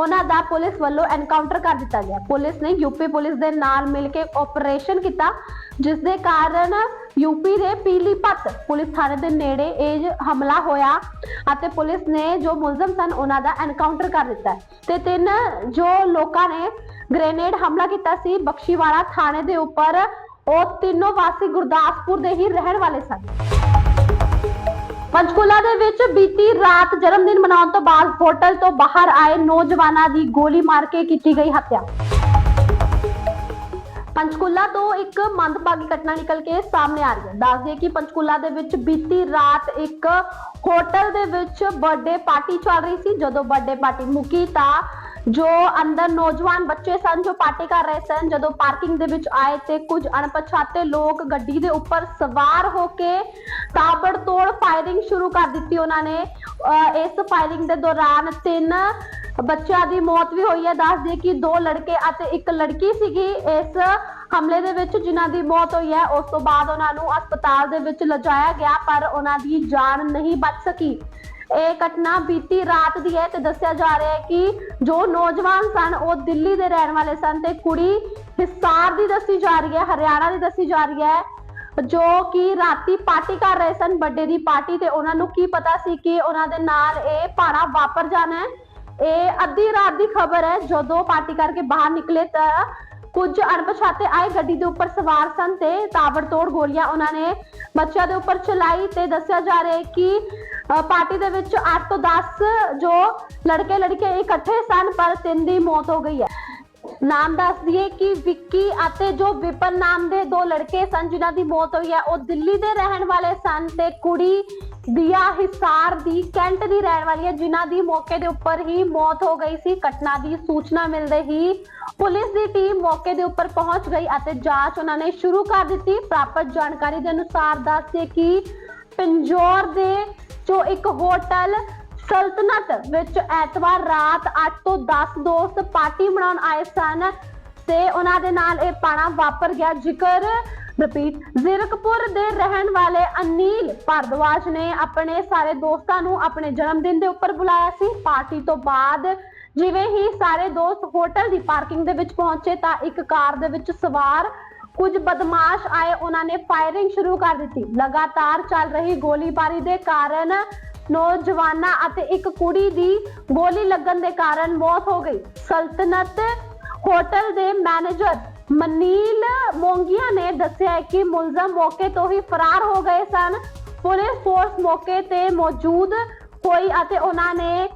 ਉਹਨਾਂ ਦਾ ਪੁਲਿਸ ਵੱਲੋਂ ਐਨਕਾਊਂਟਰ ਕਰ ਦਿੱਤਾ ਗਿਆ। ਪੁਲਿਸ ਨੇ ਯੂਪੀ ਪੁਲਿਸ ਦੇ ਨਾਲ ਮਿਲ ਕੇ ਆਪਰੇਸ਼ਨ ਕੀਤਾ, ਜਿਸ ਦੇ ਕਾਰਨ ਯੂਪੀ ਦੇ ਪੀਲੀਪਤ ਪੁਲਿਸ ਥਾਣੇ ਦੇ ਨੇੜੇ ਇਹ ਹਮਲਾ ਹੋਇਆ ਅਤੇ ਪੁਲਿਸ ਨੇ ਜੋ ਮੁਲਜ਼ਮ ਸਨ ਉਹਨਾਂ ਦਾ ਐਨਕਾਊਂਟਰ ਕਰ ਦਿੱਤਾ ਤੇ ਤਿੰਨ ਜੋ ਲੋਕਾਂ ਨੇ ਗ੍ਰੇਨੇਡ ਹਮਲਾ ਕੀਤਾ ਸੀ, ਬਖਸ਼ੀਵਾੜਾ ਥਾਣੇ ਦੇ ਉੱਪਰ, ਉਹ ਤਿੰਨੋਂ ਵਾਸੀ ਗੁਰਦਾਸਪੁਰ ਦੇ ਹੀ ਰਹਿਣ ਵਾਲੇ ਸਨ। ਪੰਚਕੂਲਾ ਦੇ ਵਿੱਚ ਬੀਤੀ ਰਾਤ ਜਨਮ ਦਿਨ ਮਨਾਉਣ ਤੋਂ ਬਾਅਦ ਹੋਟਲ ਤੋਂ ਬਾਹਰ ਆਏ ਨੌਜਵਾਨਾਂ ਦੀ ਗੋਲੀ ਮਾਰ ਕੇ ਕੀਤੀ ਗਈ ਹੱਤਿਆ। ਪੰਚਕੂਲਾ ਤੋਂ ਇੱਕ ਮੰਦਭਾਗੀ ਘਟਨਾ ਨਿਕਲ ਕੇ ਸਾਹਮਣੇ ਆ ਰਹੀ ਹੈ। ਦੱਸ ਦਈਏ ਕਿ ਪੰਚਕੂਲਾ ਦੇ ਵਿੱਚ ਬੀਤੀ ਰਾਤ ਇੱਕ ਹੋਟਲ ਦੇ ਵਿੱਚ ਬਰਥਡੇ ਪਾਰਟੀ ਚੱਲ ਰਹੀ ਸੀ। ਜਦੋਂ ਬਰਥਡੇ ਪਾਰਟੀ ਮੁੱਕੀ ਤਾਂ ਜੋ ਅੰਦਰ ਨੌਜਵਾਨ ਬੱਚੇ ਸਨ, ਜੋ ਪਾਰਟੀ ਕਰ ਰਹੇ ਸਨ, ਜਦੋਂ ਪਾਰਕਿੰਗ ਦੇ ਵਿੱਚ ਆਏ ਤੇ ਕੁਝ ਅਣਪਛਾਤੇ ਲੋਕ ਗੱਡੀ ਦੇ ਉੱਪਰ ਸਵਾਰ ਹੋ ਕੇ ਤਾਬੜਤੋੜ ਫਾਇਰਿੰਗ ਸ਼ੁਰੂ ਕਰ ਦਿੱਤੀ ਉਹਨਾਂ ਨੇ। ਇਸ ਫਾਇਰਿੰਗ ਦੇ ਦੌਰਾਨ ਤਿੰਨ ਬੱਚਿਆਂ ਦੀ ਮੌਤ ਵੀ ਹੋਈ ਹੈ। ਦੱਸ ਦਈਏ ਕਿ ਦੋ ਲੜਕੇ ਅਤੇ ਇੱਕ ਲੜਕੀ ਸੀਗੀ ਇਸ ਹਮਲੇ ਦੇ ਵਿੱਚ ਜਿਨ੍ਹਾਂ ਦੀ ਮੌਤ ਹੋਈ ਹੈ। ਉਸ ਤੋਂ ਬਾਅਦ ਉਹਨਾਂ ਨੂੰ ਹਸਪਤਾਲ ਦੇ ਵਿੱਚ ਲਿਜਾਇਆ ਗਿਆ, ਪਰ ਉਹਨਾਂ ਦੀ ਜਾਨ ਨਹੀਂ ਬਚ ਸਕੀ। ਇਹ ਘਟਨਾ ਬੀਤੀ ਰਾਤ ਦੀ ਹੈ ਤੇ ਦੱਸਿਆ ਜਾ ਰਿਹਾ ਹੈ ਕਿ ਜੋ ਨੌਜਵਾਨ ਸਨ, ਉਹ ਦਿੱਲੀ ਦੇ ਰਹਿਣ ਵਾਲੇ ਸਨ ਤੇ ਕੁੜੀ ਹਿਸਾਰ ਦੀ ਦੱਸੀ ਜਾ ਰਹੀ ਹੈ, ਹਰਿਆਣਾ ਦੀ ਦੱਸੀ ਜਾ ਰਹੀ ਹੈ, ਜੋ ਕਿ ਰਾਤੀ ਪਾਰਟੀ ਕਰ ਰਹੇ ਸਨ ਬਰਥਡੇ ਦੀ ਪਾਰਟੀ ਤੇ ਉਹਨਾਂ ਨੂੰ ਕੀ ਪਤਾ ਸੀ ਕਿ ਉਹਨਾਂ ਦੇ ਨਾਲ ਇਹ ਭਾਣਾ ਵਾਪਰ ਜਾਣਾ ਹੈ। ਇਹ ਅੱਧੀ ਰਾਤ ਦੀ ਖਬਰ ਹੈ, ਜਦੋਂ ਪਾਰਟੀ ਕਰਕੇ ਬਾਹਰ ਨਿਕਲੇ ਤਾਂ ਕੁਝ ਅਣਪਛਾਤੇ ਆਏ ਗੱਡੀ ਦੇ ਉੱਪਰ ਸਵਾਰ ਸਨ ਤੇ ਤਾਬੜਤੋੜ ਗੋਲੀਆਂ ਉਹਨਾਂ ਨੇ ਬੱਚਿਆਂ ਦੇ ਉੱਪਰ ਚਲਾਈ ਤੇ ਦੱਸਿਆ ਜਾ ਰਿਹਾ ਹੈ ਕਿ ਪਾਰਟੀ ਦੇ ਵਿੱਚ 8 ਤੋਂ 10 ਜੋ ਲੜਕੇ ਲੜਕੇ ਇਕੱਠੇ ਸਨ, ਪਰ ਤਿੰਨ ਦੀ ਮੌਤ ਹੋ ਗਈ ਹੈ। ਨਾਮ ਦੱਸ ਦਈਏ ਕਿ ਵਿੱਕੀ ਅਤੇ ਜੋ ਵਿਪਨ ਨਾਮ ਦੇ ਦੋ ਲੜਕੇ ਸਨ, ਜਿਨ੍ਹਾਂ ਦੀ ਮੌਤ ਹੋਈ ਹੈ, ਉਹ ਦਿੱਲੀ ਦੇ ਰਹਿਣ ਵਾਲੇ ਸਨ ਤੇ ਕੁੜੀ ਦਿਆ ਹਿਸਾਰ ਦੀ ਕੈਂਟ ਦੀ ਰਹਿਣ ਵਾਲੀ ਹੈ, ਜਿਨ੍ਹਾਂ ਦੀ ਮੌਕੇ ਦੇ ਉੱਪਰ ਹੀ ਮੌਤ ਹੋ ਗਈ ਸੀ। ਘਟਨਾ ਦੀ ਸੂਚਨਾ ਮਿਲਦੇ ਹੀ ਪੁਲਿਸ ਦੀ ਟੀਮ ਮੌਕੇ ਦੇ ਉੱਪਰ ਪਹੁੰਚ ਗਈ ਅਤੇ ਜਾਂਚ ਉਹਨਾਂ ਨੇ ਸ਼ੁਰੂ ਕਰ ਦਿੱਤੀ। ਪ੍ਰਾਪਤ ਜਾਣਕਾਰੀ ਦੇ ਅਨੁਸਾਰ ਦੱਸਦੇ ਕਿ ਪਿੰਜੌਰ ਦੇ ਜੋ ਇੱਕ ਹੋਟਲ ਸਲਤਨਤ ਵਿੱਚ ਐਤਵਾਰ ਰਾਤ 8 ਤੋਂ 10 ਦੋਸਤ ਪਾਰਟੀ ਮਨਾਉਣ ਆਏ ਸਨ ਤੇ ਉਹਨਾਂ ਦੇ ਨਾਲ ਇਹ ਪਾਣਾ ਵਾਪਰ ਗਿਆ। ਜ਼ਿਕਰ ਰਿਪੀਟ ਜ਼ੀਰਕਪੁਰ ਦੇ ਰਹਿਣ ਵਾਲੇ ਅਨੀਲ ਭਾਰਦਵਾਜ ਨੇ ਆਪਣੇ ਸਾਰੇ ਦੋਸਤਾਂ ਨੂੰ ਆਪਣੇ ਜਨਮ ਦਿਨ ਦੇ ਉੱਪਰ ਬੁਲਾਇਆ ਸੀ। ਪਾਰਟੀ ਤੋਂ ਬਾਅਦ ਜਿਵੇਂ ਹੀ ਸਾਰੇ ਦੋਸਤ ਹੋਟਲ ਦੀ ਪਾਰਕਿੰਗ ਦੇ ਵਿੱਚ ਪਹੁੰਚੇ ਤਾਂ ਇੱਕ ਕਾਰ ਦੇ ਵਿੱਚ ਸਵਾਰ ਕੁਝ ਬਦਮਾਸ਼ ਆਏ। ਉਹਨਾਂ ਨੇ ਫਾਇਰਿੰਗ ਸ਼ੁਰੂ ਕਰ ਦਿੱਤੀ। ਲਗਾਤਾਰ ਚੱਲ ਰਹੀ ਗੋਲੀਬਾਰੀ ਦੇ ਕਾਰਨ ਨੌਜਵਾਨਾਂ ਅਤੇ ਇੱਕ ਕੁੜੀ ਦੀ ਗੋਲੀ ਲੱਗਣ ਦੇ ਕਾਰਨ ਮੌਤ ਹੋ ਗਈ। ਸਲਤਨਤ ਹੋਟਲ ਦੇ ਮੈਨੇਜਰ ਮਨੀਲ ਮੋਂਗੀਆ ਨੇ ਦੱਸਿਆ ਕਿ ਮੁਲਜ਼ਮ ਮੌਕੇ ਤੋਂ ਹੀ ਫਰਾਰ ਹੋ ਗਏ ਸਨ। ਪੁਲਿਸ ਫੋਰਸ ਮੌਕੇ ਤੇ ਮੌਜੂਦ ਹੋਈ ਅਤੇ ਉਹਨਾਂ ਨੇ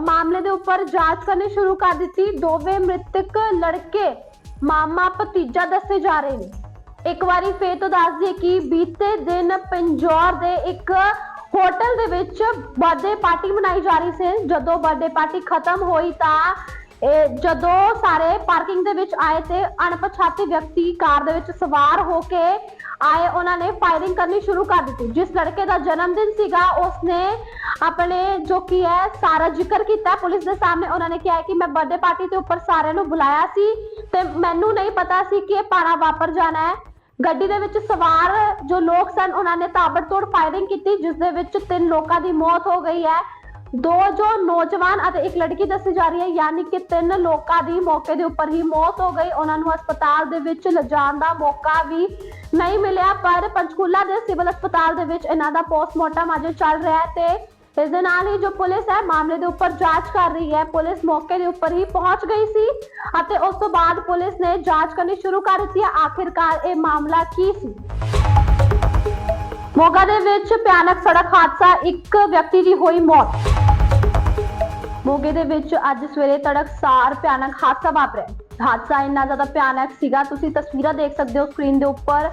ਮਾਮਲੇ ਦੇ ਉੱਪਰ ਜਾਂਚ ਕਰਨੀ ਸ਼ੁਰੂ ਕਰ ਦਿੱਤੀ। ਦੋਵੇਂ ਮ੍ਰਿਤਕ ਲੜਕੇ ਮਾਮਾ ਭਤੀਜਾ ਦੱਸੇ ਜਾ ਰਹੇ ਨੇ। ਇੱਕ ਵਾਰੀ ਫੇਰ ਤੋਂ ਦੱਸ ਦਈਏ ਕਿ ਬੀਤੇ ਦਿਨ ਪੰਜੌਰ ਦੇ ਇੱਕ ਹੋਟਲ ਦੇ ਵਿੱਚ ਬਰਥਡੇ ਪਾਰਟੀ ਮਨਾਈ ਜਾ ਰਹੀ ਸੀ। ਜਦੋਂ ਬਰਥਡੇ ਪਾਰਟੀ ਖਤਮ ਹੋਈ ਤਾਂ ਇਹ ਜਦੋਂ ਸਾਰੇ ਪਾਰਕਿੰਗ ਦੇ ਵਿੱਚ ਆਏ ਤੇ ਅਣਪਛਾਤੇ ਵਿਅਕਤੀ ਕਾਰ ਦੇ ਵਿੱਚ ਸਵਾਰ ਹੋ ਕੇ ਆਏ, ਉਹਨਾਂ ਨੇ ਫਾਇਰਿੰਗ ਕਰਨੀ ਸ਼ੁਰੂ ਕਰ ਦਿੱਤੀ। ਜਿਸ ਲੜਕੇ ਦਾ ਜਨਮ ਦਿਨ ਸੀਗਾ, ਉਸਨੇ ਆਪਣੇ ਜੋ ਕੀ ਹੈ, ਸਾਰਾ ਜ਼ਿਕਰ ਕੀਤਾ। ਪੁਲਿਸ ਦੇ ਸਾਹਮਣੇ ਉਹਨਾਂ ਨੇ ਕਿਹਾ ਕਿ ਮੈਂ ਬਰਥਡੇ ਪਾਰਟੀ ਦੇ ਉੱਪਰ ਸਾਰਿਆਂ ਨੂੰ ਬੁਲਾਇਆ ਸੀ ਤੇ ਮੈਨੂੰ ਨਹੀਂ ਪਤਾ ਸੀ ਕਿ ਇਹ ਪਾਣਾ ਵਾਪਰ ਜਾਣਾ ਹੈ। ਗੱਡੀ ਦੇ ਵਿੱਚ ਸਵਾਰ ਜੋ ਲੋਕ ਸਨ, ਉਹਨਾਂ ਨੇ ਤਾਬੜਤੋੜ ਫਾਇਰਿੰਗ ਕੀਤੀ, ਜਿਸ ਦੇ ਵਿੱਚ ਤਿੰਨ ਲੋਕਾਂ ਦੀ ਮੌਤ ਹੋ ਗਈ ਹੈ। ਦੋ ਜੋ ਨੌਜਵਾਨ ਅਤੇ ਇੱਕ ਲੜਕੀ ਦੱਸੀ ਜਾ ਰਹੀ ਹੈ, ਯਾਨੀ ਕਿ ਤਿੰਨ ਲੋਕਾਂ ਦੀ ਮੌਕੇ ਦੇ ਉੱਪਰ ਹੀ ਮੌਤ ਹੋ ਗਈ। ਉਹਨਾਂ ਨੂੰ ਹਸਪਤਾਲ ਦੇ ਵਿੱਚ ਲਿਜਾਣ ਦਾ ਮੌਕਾ ਵੀ ਨਹੀਂ ਮਿਲਿਆ, ਪਰ ਪੰਚਕੂਲਾ ਦੇ ਸਿਵਲ ਹਸਪਤਾਲ ਦੇ ਵਿੱਚ ਇਹਨਾਂ ਦਾ ਪੋਸਟਮਾਰਟਮ ਅਜੇ ਚੱਲ ਰਿਹਾ ਹੈ ਤੇ ਇਸ ਦੇ ਨਾਲ ਹੀ ਜੋ ਪੁਲਿਸ ਹੈ ਮਾਮਲੇ ਦੇ ਉੱਪਰ ਜਾਂਚ ਕਰ ਰਹੀ ਹੈ। ਪੁਲਿਸ ਮੌਕੇ ਦੇ ਉੱਪਰ ਹੀ ਪਹੁੰਚ ਗਈ ਸੀ ਅਤੇ ਉਸ ਤੋਂ ਬਾਅਦ ਪੁਲਿਸ ਨੇ ਜਾਂਚ ਕਰਨੀ ਸ਼ੁਰੂ ਕਰ ਦਿੱਤੀ ਹੈ। ਆਖਿਰਕਾਰ ਇਹ ਮਾਮਲਾ ਕੀ ਸੀ? ਮੋਗਾ ਦੇ ਵਿੱਚ ਭਿਆਨਕ ਸੜਕ ਹਾਦਸਾ, ਇੱਕ ਵਿਅਕਤੀ ਦੀ ਹੋਈ ਮੌਤ। ਮੋਗੇ ਦੇ ਵਿੱਚ ਅੱਜ ਸਵੇਰੇ ਤੜਕਸਾਰ ਭਿਆਨਕ ਹਾਦਸਾ ਵਾਪਰਿਆ। ਹਾਦਸਾ ਇੰਨਾ ਜ਼ਿਆਦਾ ਭਿਆਨਕ ਸੀਗਾ, ਤੁਸੀਂ ਤਸਵੀਰਾਂ ਦੇਖ ਸਕਦੇ ਹੋ ਸਕਰੀਨ ਦੇ ਉੱਪਰ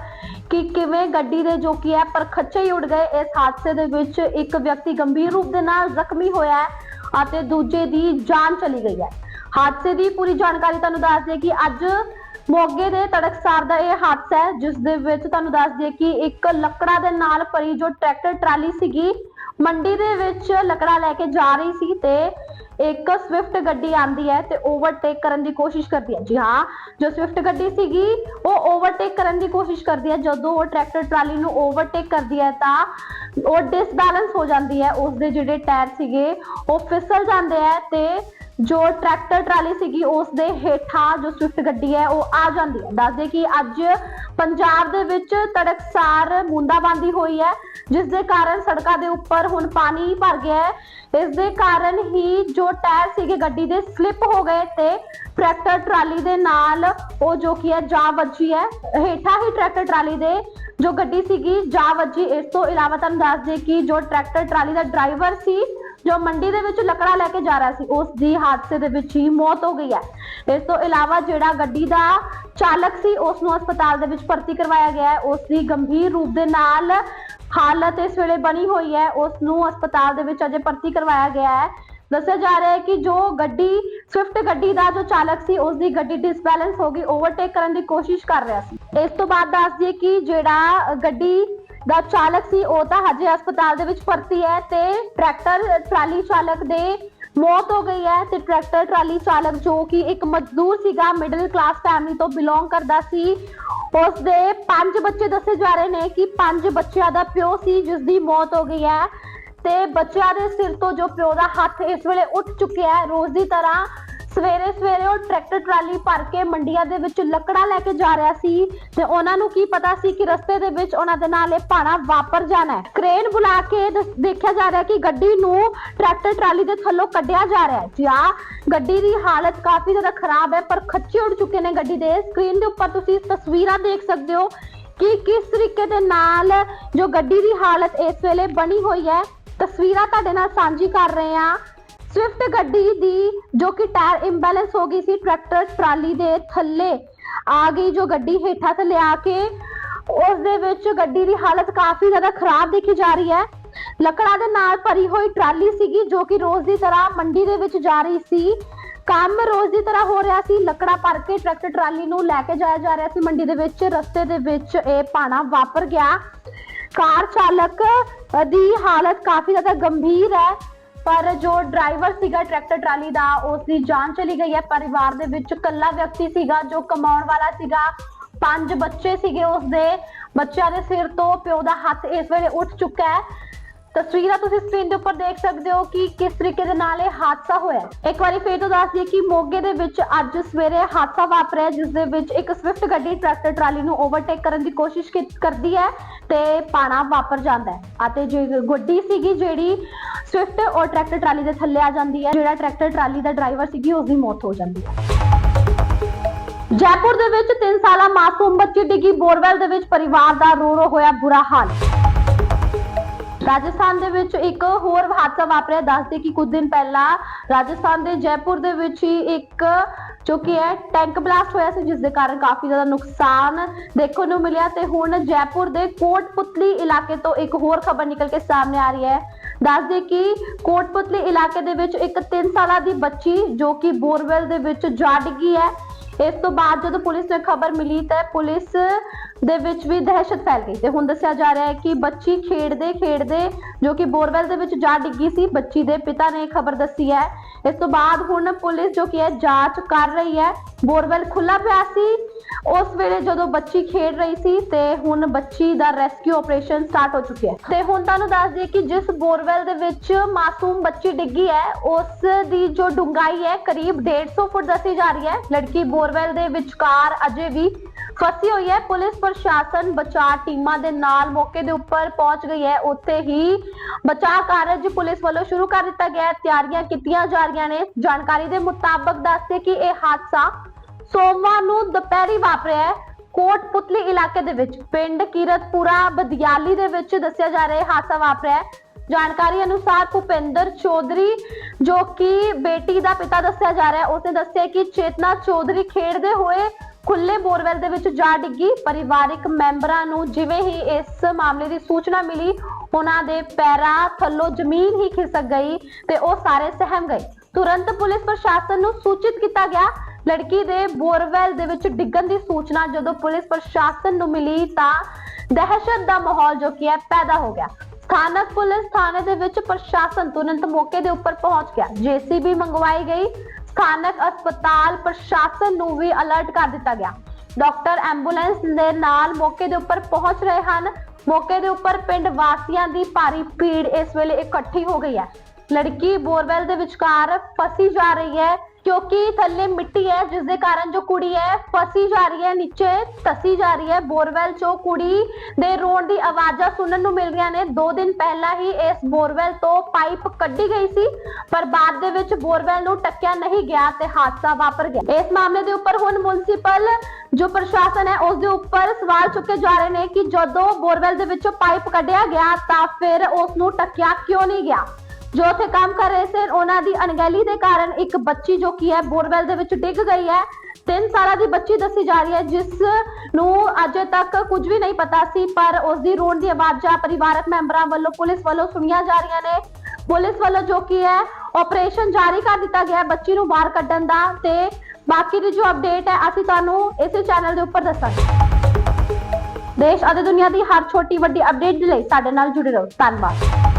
ਕਿ ਕਿਵੇਂ ਗੱਡੀ ਦੇ ਜੋ ਕੀ ਹੈ ਪਰਖੱਚੇ ਹੀ ਉੱਡ ਗਏ। ਇਸ ਹਾਦਸੇ ਦੇ ਵਿੱਚ ਇੱਕ ਵਿਅਕਤੀ ਗੰਭੀਰ ਰੂਪ ਦੇ ਨਾਲ ਜ਼ਖਮੀ ਹੋਇਆ ਹੈ ਅਤੇ ਦੂਜੇ ਦੀ ਜਾਨ ਚਲੀ ਗਈ ਹੈ। ਹਾਦਸੇ ਦੀ ਪੂਰੀ ਜਾਣਕਾਰੀ ਤੁਹਾਨੂੰ ਦੱਸ ਦਈਏ ਕਿ ਅੱਜ ਮੋਗੇ ਦੇ ਤੜਕਸਾਰ ਦਾ ਇਹ ਹਾਦਸਾ ਹੈ, ਜਿਸ ਦੇ ਵਿੱਚ ਤੁਹਾਨੂੰ ਦੱਸ ਦਈਏ ਕਿ ਇੱਕ ਲੱਕੜਾ ਦੇ ਨਾਲ ਭਰੀ ਜੋ ਟਰੈਕਟਰ ਟਰਾਲੀ ਸੀਗੀ ਮੰਡੀ ਦੇ ਵਿੱਚ ਲੱਕੜਾ ਲੈ ਕੇ ਜਾ ਰਹੀ ਸੀ ਤੇ ਇੱਕ ਸਵਿਫਟ ਗੱਡੀ ਆਂਦੀ ਹੈ ਤੇ ਓਵਰਟੇਕ ਕਰਨ ਦੀ ਕੋਸ਼ਿਸ਼ ਕਰਦੀ ਹੈ। ਜੀ ਹਾਂ, ਜੋ ਸਵਿਫਟ ਗੱਡੀ ਸੀਗੀ, ਉਹ ਓਵਰਟੇਕ ਕਰਨ ਦੀ ਕੋਸ਼ਿਸ਼ ਕਰਦੀ ਹੈ। ਜਦੋਂ ਉਹ ਟਰੈਕਟਰ ਟਰਾਲੀ ਨੂੰ ਓਵਰਟੇਕ ਕਰਦੀ ਹੈ ਤਾਂ ਉਹ ਡਿਸਬੈਲੈਂਸ ਹੋ ਜਾਂਦੀ ਹੈ। ਉਸ ਦੇ ਜਿਹੜੇ ਟਾਇਰ ਸੀਗੇ, ਉਹ ਫਿਸਲ ਜਾਂਦੇ ਹੈ ਤੇ ਜੋ ਟਰੈਕਟਰ ਟਰਾਲੀ ਸੀਗੀ ਉਸ ਦੇ ਹੇਠਾਂ ਜੋ ਸਵਿਫਟ ਗੱਡੀ ਹੈ, ਉਹ ਆ ਜਾਂਦੀ ਹੈ। ਦੱਸਦੇ ਕਿ ਅੱਜ ਪੰਜਾਬ ਦੇ ਵਿੱਚ ਤੜਕਸਾਰ ਬੂੰਦਾਬਾਂਦੀ ਹੋਈ ਹੈ, ਜਿਸ ਦੇ ਕਾਰਨ ਸੜਕਾਂ ਦੇ ਉੱਪਰ ਹੁਣ ਪਾਣੀ ਭਰ ਗਿਆ ਹੈ। ਇਸ ਦੇ ਕਾਰਨ ਹੀ ਜੋ ਟਾਇਰ ਸੀਗੇ, ਗੱਡੀ ਦੇ ਸਲਿੱਪ ਹੋ ਗਏ ਤੇ ਟਰੈਕਟਰ ਟਰਾਲੀ ਦੇ ਨਾਲ ਉਹ ਜੋ ਕੀ ਹੈ, ਜਾ ਵੱਜੀ ਹੈ। ਹੇਠਾਂ ਹੀ ਟਰੈਕਟਰ ਟਰਾਲੀ ਦੇ ਜੋ ਗੱਡੀ ਸੀਗੀ, ਜਾ ਵੱਜੀ। ਇਸ ਤੋਂ ਇਲਾਵਾ ਤੁਹਾਨੂੰ ਦੱਸ ਦੇ ਕਿ ਜੋ ਟਰੈਕਟਰ ਟਰਾਲੀ ਦਾ ਡਰਾਈਵਰ ਸੀ ਜੋ ਮੰਡੀ ਦੇ ਵਿੱਚ ਲੱਕੜਾ ਲੈ ਕੇ ਜਾ ਰਿਹਾ ਸੀ, ਉਸ ਦੀ ਹਾਦਸੇ ਦੇ ਵਿੱਚ ਹੀ ਮੌਤ ਹੋ ਗਈ ਹੈ। ਇਸ ਤੋਂ ਇਲਾਵਾ ਜਿਹੜਾ ਗੱਡੀ ਦਾ ਚਾਲਕ ਸੀ ਉਸ ਨੂੰ ਹਸਪਤਾਲ ਦੇ ਵਿੱਚ ਭਰਤੀ ਕਰਵਾਇਆ ਗਿਆ ਹੈ। ਉਸ ਦੀ ਗੰਭੀਰ ਰੂਪ ਦੇ ਨਾਲ ਹਾਲਤ ਇਸ ਵੇਲੇ ਬਣੀ ਹੋਈ ਹੈ। ਉਸ ਨੂੰ ਹਸਪਤਾਲ ਦੇ ਵਿੱਚ ਅਜੇ ਭਰਤੀ ਕਰਵਾਇਆ ਗਿਆ ਹੈ। ਦੱਸਿਆ ਜਾ ਰਿਹਾ ਹੈ ਕਿ ਜੋ ਗੱਡੀ, ਸਵਿਫਟ ਗੱਡੀ ਦਾ ਜੋ ਚਾਲਕ ਸੀ, ਉਸ ਦੀ ਗੱਡੀ ਡਿਸਬੈਲੈਂਸ ਹੋ ਗਈ ਓਵਰਟੇਕ ਕਰਨ ਦੀ ਕੋਸ਼ਿਸ਼ ਕਰ ਰਿਹਾ ਸੀ। ਇਸ ਤੋਂ ਬਾਅਦ ਦੱਸ ਦਈਏ ਕਿ ਜਿਹੜਾ ਗੱਡੀ ਦਾ ਚਾਲਕ ਸੀ, ਉਹ ਤਾਂ ਹਜੇ ਹਸਪਤਾਲ ਦੇ ਵਿੱਚ ਭਰਤੀ ਹੈ ਤੇ ਟਰੈਕਟਰ, ਟਰਾਲੀ ਚਾਲਕ ਦੇ ਮੌਤ ਹੋ ਗਈ ਹੈ ਤੇ ਟਰੈਕਟਰ, ਟਰਾਲੀ ਚਾਲਕ ਜੋ ਕਿ ਇੱਕ ਮਜ਼ਦੂਰ ਸੀਗਾ ਮਿਡਲ ਕਲਾਸ ਫੈਮਿਲੀ ਤੋਂ ਬਿਲੋਂਗ ਕਰਦਾ ਸੀ ਉਸ ਦੇ ਪੰਜ ਬੱਚੇ ਦੱਸੇ ਜਾ ਰਹੇ ਨੇ ਕਿ ਪੰਜ ਬੱਚਿਆਂ ਦਾ ਪਿਓ ਸੀ ਜਿਸ ਦੀ ਮੌਤ ਹੋ ਗਈ ਹੈ ਤੇ ਬੱਚਿਆਂ ਦੇ ਸਿਰ ਤੋਂ ਜੋ ਪਿਓ ਦਾ ਹੱਥ ਇਸ ਵੇਲੇ ਉੱਠ ਚੁੱਕਿਆ ਹੈ, ਰੋਜ਼ ਦੀ ਤਰ੍ਹਾਂ ਸਵੇਰੇ ਸਵੇਰੇ ਉਹ ਟਰੈਕਟਰ ਟਰਾਲੀ ਭਰ ਕੇ ਮੰਡੀਆਂ ਦੇ ਵਿੱਚ ਲੱਕੜਾਂ ਲੈ ਕੇ ਜਾ ਰਿਹਾ ਸੀ ਤੇ ਉਹਨਾਂ ਨੂੰ ਕੀ ਪਤਾ ਸੀ ਕਿ ਰਸਤੇ ਦੇ ਵਿੱਚ ਉਹਨਾਂ ਦੇ ਨਾਲ ਇਹ ਭਾਣਾ ਵਾਪਰ ਜਾਣਾ ਹੈ। ਕ੍ਰੇਨ ਬੁਲਾ ਕੇ ਦੇਖਿਆ ਜਾ ਰਿਹਾ ਕਿ ਗੱਡੀ ਨੂੰ ਟਰੈਕਟਰ ਟਰਾਲੀ ਦੇ ਥੱਲੋਂ ਕੱਢਿਆ ਜਾ ਰਿਹਾ ਹੈ। ਜਾਂ ਗੱਡੀ ਦੀ ਹਾਲਤ ਕਾਫੀ ਜ਼ਿਆਦਾ ਖਰਾਬ ਹੈ, ਪਰ ਖੱਚੇ ਉੱਡ ਚੁੱਕੇ ਨੇ ਗੱਡੀ ਦੇ। ਸਕਰੀਨ ਦੇ ਉੱਪਰ ਤੁਸੀਂ ਤਸਵੀਰਾਂ ਦੇਖ ਸਕਦੇ ਹੋ ਕਿ ਕਿਸ ਤਰੀਕੇ ਦੇ ਨਾਲ ਜੋ ਗੱਡੀ ਦੀ ਹਾਲਤ ਇਸ ਵੇਲੇ ਬਣੀ ਹੋਈ ਹੈ। ਤਸਵੀਰਾਂ ਤੁਹਾਡੇ ਨਾਲ ਸਾਂਝੀ ਕਰ ਰਹੇ ਹਾਂ। ਸਵਿਫਟ ਗੱਡੀ ਦੀ ਜੋ ਕਿ ਟਾਇਰ ਇੰਬੈਲੈਂਸ ਹੋ ਗਈ ਸੀ ਟਰੈਕਟਰ ਟਰਾਲੀ ਦੇ ਥੱਲੇ ਆ ਗਈ ਜੋ ਗੱਡੀ ਹੇਠਾਂ ਥੱਲੇ ਆ ਕੇ ਉਸ ਦੇ ਵਿੱਚ ਗੱਡੀ ਦੀ ਹਾਲਤ ਕਾਫੀ ਜ਼ਿਆਦਾ ਖਰਾਬ ਦੇਖੀ ਜਾ ਰਹੀ ਹੈ। ਲੱਕੜਾਂ ਦੇ ਨਾਲ ਭਰੀ ਹੋਈ ਟਰਾਲੀ ਸੀਗੀ ਜੋ ਕਿ ਰੋਜ਼ ਦੀ ਤਰ੍ਹਾਂ ਮੰਡੀ ਦੇ ਵਿੱਚ ਜਾ ਰਹੀ ਸੀ। ਕੰਮ ਰੋਜ਼ ਦੀ ਤਰ੍ਹਾਂ ਹੋ ਰਿਹਾ ਸੀ, ਲੱਕੜਾ ਭਰ ਕੇ ਟਰੈਕਟਰ ਟਰਾਲੀ ਨੂੰ ਲੈ ਕੇ ਜਾਇਆ ਜਾ ਰਿਹਾ ਸੀ ਮੰਡੀ ਦੇ ਵਿੱਚ। ਰਸਤੇ ਦੇ ਵਿੱਚ ਇਹ ਪਾਣਾ ਵਾਪਰ ਗਿਆ। ਕਾਰ ਚਾਲਕ ਦੀ ਹਾਲਤ ਕਾਫੀ ਜ਼ਿਆਦਾ ਗੰਭੀਰ ਹੈ। ਪਰ ਜੋ ਡਰਾਈਵਰ ਸੀਗਾ ਟਰੈਕਟਰ ਟਰਾਲੀ ਦਾ, ਉਸ ਦੀ ਜਾਨ ਚਲੀ ਗਈ ਹੈ। ਪਰਿਵਾਰ ਦੇ ਵਿੱਚ ਇਕੱਲਾ ਵਿਅਕਤੀ ਸੀਗਾ ਜੋ ਕਮਾਉਣ ਵਾਲਾ ਸੀਗਾ। ਪੰਜ ਬੱਚੇ ਸੀਗੇ ਉਸ ਦੇ ਬੱਚਿਆਂ ਦੇ ਸਿਰ ਤੋਂ ਪਿਓ ਦਾ ਹੱਥ ਇਸ ਵੇਲੇ ਉੱਠ ਚੁੱਕਾ ਹੈ। ਤਸਵੀਰਾਂ ਤੁਸੀਂ ਸਕਰੀਨ ਦੇ ਉੱਪਰ ਦੇਖ ਸਕਦੇ ਹੋ ਕਿ ਕਿਸ ਤਰੀਕੇ ਦੇ ਨਾਲ ਇਹ ਹਾਦਸਾ ਹੋਇਆ ਇੱਕ ਵਾਰੀ ਫੇਰ ਤੋਂ ਦੱਸ ਦਈਏ ਕਿ ਮੋਗੇ ਦੇ ਵਿੱਚ ਅੱਜ ਸਵੇਰੇ ਹਾਦਸਾ ਵਾਪਰਿਆ ਜਿਸ ਦੇ ਵਿੱਚ ਇੱਕ ਸਵਿਫਟ ਗੱਡੀ ਟਰੈਕਟਰ ਟਰਾਲੀ ਨੂੰ ਓਵਰਟੇਕ ਕਰਨ ਦੀ ਕੋਸ਼ਿਸ਼ ਕਰਦੀ ਹੈ ਤੇ ਪਾਣਾ ਵਾਪਰ ਜਾਂਦਾ ਹੈ। ਅਤੇ ਜੇ ਗੱਡੀ ਸੀਗੀ ਜਿਹੜੀ ਸਵਿਫਟ ਔਰ ਟਰੈਕਟਰ ਟਰਾਲੀ ਦੇ ਥੱਲੇ ਆ ਜਾਂਦੀ ਹੈ, ਜਿਹੜਾ ਟਰੈਕਟਰ ਟਰਾਲੀ ਦਾ ਡਰਾਈਵਰ ਸੀਗੀ ਉਸ ਦੀ ਮੌਤ ਹੋ ਜਾਂਦੀ ਹੈ। ਜੈਪੁਰ ਦੇ ਵਿੱਚ 3 ਸਾਲਾ ਮਾਸੂਮ ਬੱਚੀ ਡਿੱਗੀ, ਬੋਰਵੈਲ ਦੇ ਵਿੱਚ ਪਰਿਵਾਰ ਦਾ ਰੋ ਰੋ ਹੋਇਆ ਬੁਰਾ ਹਾਲ। ਰਾਜਸਥਾਨ ਦੇ ਵਿੱਚ ਇੱਕ ਹੋਰ ਹਾਦਸਾ ਵਾਪਰਿਆ। ਦੱਸਦੇ ਕਿ ਕੁਝ ਦਿਨ ਪਹਿਲਾਂ ਰਾਜਸਥਾਨ ਦੇ ਜੈਪੁਰ ਦੇ ਵਿੱਚ ਹੀ ਇੱਕ, ਜੋ ਕਿ ਹੈ ਟੈਂਕ ਬਲਾਸਟ ਹੋਇਆ ਸੀ, ਜਿਸ ਦੇ ਕਾਰਨ ਕਾਫੀ ਜ਼ਿਆਦਾ ਨੁਕਸਾਨ ਦੇਖਣ ਨੂੰ ਮਿਲਿਆ ਤੇ ਹੁਣ ਜੈਪੁਰ ਦੇ ਕੋਟਪੁਤਲੀ ਇਲਾਕੇ ਤੋਂ ਇੱਕ ਹੋਰ ਖਬਰ ਨਿਕਲ ਕੇ ਸਾਹਮਣੇ ਆ ਰਹੀ ਹੈ। ਦੱਸਦੇ ਕਿ ਕੋਟਪੁਤਲੀ ਇਲਾਕੇ ਦੇ ਵਿੱਚ ਇੱਕ 3 ਸਾਲਾਂ ਦੀ ਬੱਚੀ, ਜੋ ਕਿ ਬੋਰਵੈਲ ਦੇ ਵਿੱਚ ਜਾ ਡਿੱਗੀ ਹੈ ਇਸ ਤੋਂ ਬਾਅਦ ਜਦੋਂ ਪੁਲਿਸ ਨੂੰ ਖਬਰ ਮਿਲੀ ਤਾਂ ਪੁਲਿਸ ਦੇ ਵਿੱਚ ਵੀ ਦਹਿਸ਼ਤ ਫੈਲ ਗਈ ਤੇ ਹੁਣ ਦੱਸਿਆ ਜਾ ਰਿਹਾ ਹੈ ਕਿ ਬੱਚੀ ਖੇਡਦੇ ਖੇਡਦੇ ਜੋ ਕਿ ਬੋਰਵੈਲ ਦੇ ਵਿੱਚ ਜਾ ਡਿੱਗੀ ਸੀ, ਬੱਚੀ ਦੇ ਪਿਤਾ ਨੇ ਖਬਰ ਦੱਸੀ ਹੈ। ਇਸ ਤੋਂ ਬਾਅਦ ਹੁਣ ਪੁਲਿਸ ਜੋ ਕਿ ਹੈ, ਜਾਂਚ ਕਰ ਰਹੀ ਹੈ। ਬੋਰਵੈਲ ਖੁੱਲਾ ਪਿਆ ਸੀ ਉਸ ਵੇਲੇ ਜਦੋਂ ਬੱਚੀ ਖੇਡ ਰਹੀ ਸੀ ਤੇ ਹੁਣ ਬੱਚੀ ਦਾ ਰੈਸਕਿਊ ਆਪਰੇਸ਼ਨ ਸਟਾਰਟ ਹੋ ਚੁੱਕਿਆ ਹੈ। ਤੇ ਹੁਣ ਤੁਹਾਨੂੰ ਦੱਸ ਦਈਏ ਕਿ ਜਿਸ ਬੋਰਵੈਲ ਦੇ ਵਿੱਚ ਮਾਸੂਮ ਬੱਚੀ ਡਿੱਗੀ ਹੈ, ਉਸ ਦੀ ਜੋ ਡੂੰਘਾਈ ਹੈ ਕਰੀਬ 150 ਫੁੱਟ ਦੱਸੀ ਜਾ ਰਹੀ ਹੈ। ਲੜਕੀ ਬੋਰਵੈਲ ਦੇ ਵਿਚਕਾਰ ਅਜੇ ਵੀ ਫਸੀ ਹੋਈ ਹੈ। ਪੁਲਿਸ ਪ੍ਰਸ਼ਾਸਨ ਬਚਾਅ ਟੀਮਾਂ ਦੇ ਨਾਲ ਮੌਕੇ ਦੇ ਉੱਪਰ ਪਹੁੰਚ ਗਈ ਹੈ। ਉੱਥੇ ਹੀ ਬਚਾਅ ਕਾਰਜ ਪੁਲਿਸ ਵੱਲੋਂ ਸ਼ੁਰੂ ਕਰ ਦਿੱਤਾ ਗਿਆ ਹੈ। ਤਿਆਰੀਆਂ ਕੀਤੀਆਂ ਜਾ ਰਹੀਆਂ ਨੇ। ਜਾਣਕਾਰੀ ਦੇ ਮੁਤਾਬਕ ਦੱਸਦੇ ਕਿ ਇਹ ਹਾਦਸਾ ਸੋਮਵਾਰ ਨੂੰ ਦੁਪਹਿਰੀ ਵਾਪਰਿਆ ਹੈ। ਕੋਟਪੁਤਲੀ ਇਲਾਕੇ ਦੇ ਵਿੱਚ ਪਿੰਡ ਕੀਰਤਪੁਰਾ ਬਦਿਆਲੀ ਦੇ ਵਿੱਚ ਦੱਸਿਆ ਜਾ ਰਿਹਾ ਹਾਦਸਾ ਵਾਪਰਿਆ ਜਾਣਕਾਰੀ ਅਨੁਸਾਰ ਭੁਪਿੰਦਰ ਚੌਧਰੀ, ਜੋ ਕਿ ਬੇਟੀ ਦਾ ਪਿਤਾ ਦੱਸਿਆ ਜਾ ਰਿਹਾ ਉਸਨੇ ਦੱਸਿਆ ਕਿ ਚੇਤਨਾ ਚੌਧਰੀ ਖੇਡਦੇ ਹੋਏ ਖੁੱਲੇ ਬੋਰਵੈਲ ਦੇ ਵਿੱਚ ਜਾ ਡਿੱਗੀ। ਪਰਿਵਾਰਿਕ ਮੈਂਬਰਾਂ ਨੂੰ ਜਿਵੇਂ ਹੀ ਇਸ ਮਾਮਲੇ ਦੀ ਸੂਚਨਾ ਮਿਲੀ, ਉਹਨਾਂ ਦੇ ਪੈਰਾਂ ਥੱਲੋਂ ਜ਼ਮੀਨ ਹੀ ਖਿਸਕ ਗਈ ਤੇ ਉਹ ਸਾਰੇ ਸਹਿਮ ਗਏ। ਤੁਰੰਤ ਪੁਲਿਸ ਪ੍ਰਸ਼ਾਸਨ ਨੂੰ ਸੂਚਿਤ ਕੀਤਾ ਗਿਆ ਲੜਕੀ ਦੇ ਬੋਰਵੈਲ ਦੇ ਵਿੱਚ ਡਿੱਗਣ ਦੀ ਸੂਚਨਾ ਜਦੋਂ ਪੁਲਿਸ ਪ੍ਰਸ਼ਾਸਨ ਨੂੰ ਮਿਲੀ ਤਾਂ ਦਹਿਸ਼ਤ ਦਾ ਮਾਹੌਲ ਜੋ ਕਿ ਹੈ ਪੈਦਾ ਹੋ ਗਿਆ। ਸਥਾਨਕ ਪੁਲਿਸ ਥਾਣੇ ਦੇ ਵਿੱਚ ਪ੍ਰਸ਼ਾਸਨ ਤੁਰੰਤ ਮੌਕੇ ਦੇ ਉੱਪਰ ਪਹੁੰਚ ਗਿਆ। ਜੀਸੀਬੀ ਮੰਗਵਾਈ ਗਈ। ਸਥਾਨਕ ਹਸਪਤਾਲ ਪ੍ਰਸ਼ਾਸਨ ਨੂੰ ਵੀ ਅਲਰਟ ਕਰ ਦਿੱਤਾ ਗਿਆ। ਡਾਕਟਰ ਐਂਬੂਲੈਂਸ ਦੇ ਨਾਲ ਮੌਕੇ ਦੇ ਉੱਪਰ ਪਹੁੰਚ ਰਹੇ ਹਨ। ਮੌਕੇ ਦੇ ਉੱਪਰ ਪਿੰਡ ਵਾਸੀਆਂ ਦੀ ਭਾਰੀ ਭੀੜ ਇਸ ਵੇਲੇ ਇਕੱਠੀ ਹੋ ਗਈ ਹੈ। ਲੜਕੀ ਬੋਰਵੈਲ ਦੇ ਵਿਚਕਾਰ ਫਸੀ ਜਾ ਰਹੀ ਹੈ। ਕਿਉਂਕਿ ਥੱਲੇ ਮਿੱਟੀ ਹੈ ਜਿਸ ਦੇ ਕਾਰਨ ਜੋ ਕੁੜੀ ਹੈ, ਫਸੀ ਜਾ ਰਹੀ ਹੈ, ਨੀਚੇ ਧਸੀ ਜਾ ਰਹੀ ਹੈ। ਬੋਰਵੈਲ ਚੋਂ ਕੁੜੀ ਦੇ ਰੋਣ ਦੀ ਆਵਾਜ਼ਾਂ ਸੁਣਨ ਨੂੰ ਮਿਲ ਰਹੀਆਂ ਨੇ। ਦੋ ਦਿਨ ਪਹਿਲਾਂ ਹੀ ਇਸ ਬੋਰਵੈਲ ਤੋਂ ਪਾਈਪ ਕੱਢੀ ਗਈ ਸੀ, ਪਰ ਬਾਅਦ ਦੇ ਵਿੱਚ ਬੋਰਵੈਲ ਨੂੰ ਟੱਕਿਆ ਨਹੀਂ ਗਿਆ ਤੇ ਹਾਦਸਾ ਵਾਪਰ ਗਿਆ। ਇਸ ਮਾਮਲੇ ਦੇ ਉੱਪਰ ਹੁਣ ਮੁਨਸੀਪਲ ਜੋ ਪ੍ਰਸ਼ਾਸਨ ਹੈ, ਉਸ ਦੇ ਉੱਪਰ ਸਵਾਲ ਚੁੱਕੇ ਜਾ ਰਹੇ ਨੇ ਕਿ ਜਦੋਂ ਬੋਰਵੈਲ ਦੇ ਵਿੱਚੋਂ ਪਾਈਪ ਕੱਢਿਆ ਗਿਆ ਤਾਂ ਫਿਰ ਉਸ ਨੂੰ ਟੱਕਿਆ ਕਿਉਂ ਨਹੀਂ ਗਿਆ? ਜੋ ਉੱਥੇ ਕੰਮ ਕਰ ਰਹੇ ਸਨ ਉਹਨਾਂ ਦੀ ਅਣਗਹਿਲੀ ਦੇ ਕਾਰਨ ਇੱਕ ਬੱਚੀ ਜੋ ਕੀ ਹੈ, ਬੋਰਵੈਲ ਦੇ ਵਿੱਚ ਡਿੱਗ ਗਈ ਹੈ। 3 ਸਾਲਾਂ ਦੀ ਬੱਚੀ ਦੱਸੀ ਜਾ ਰਹੀ ਹੈ, ਜਿਸ ਨੂੰ ਅਜੇ ਤੱਕ ਕੁਝ ਵੀ ਨਹੀਂ ਪਤਾ ਸੀ, ਪਰ ਉਸ ਦੀ ਰੋਣ ਦੀ ਆਵਾਜ਼ਾਂ ਪਰਿਵਾਰਕ ਮੈਂਬਰਾਂ ਵੱਲੋਂ, ਪੁਲਿਸ ਵੱਲੋਂ ਸੁਣੀਆਂ ਜਾ ਰਹੀਆਂ ਨੇ। ਪੁਲਿਸ ਵੱਲੋਂ ਜੋ ਕੀ ਹੈ ਆਪਰੇਸ਼ਨ ਜਾਰੀ ਕਰ ਦਿੱਤਾ ਗਿਆ ਬੱਚੀ ਨੂੰ ਬਾਹਰ ਕੱਢਣ ਦਾ ਤੇ ਬਾਕੀ ਦੀ ਜੋ ਅਪਡੇਟ ਹੈ, ਅਸੀਂ ਤੁਹਾਨੂੰ ਇਸੇ ਚੈਨਲ ਦੇ ਉੱਪਰ ਦੱਸਾਂਗੇ। ਦੇਸ਼ ਅਤੇ ਦੁਨੀਆ ਦੀ ਹਰ ਛੋਟੀ ਵੱਡੀ ਅਪਡੇਟ ਦੇ ਲਈ ਸਾਡੇ ਨਾਲ ਜੁੜੇ ਰਹੋ। ਧੰਨਵਾਦ।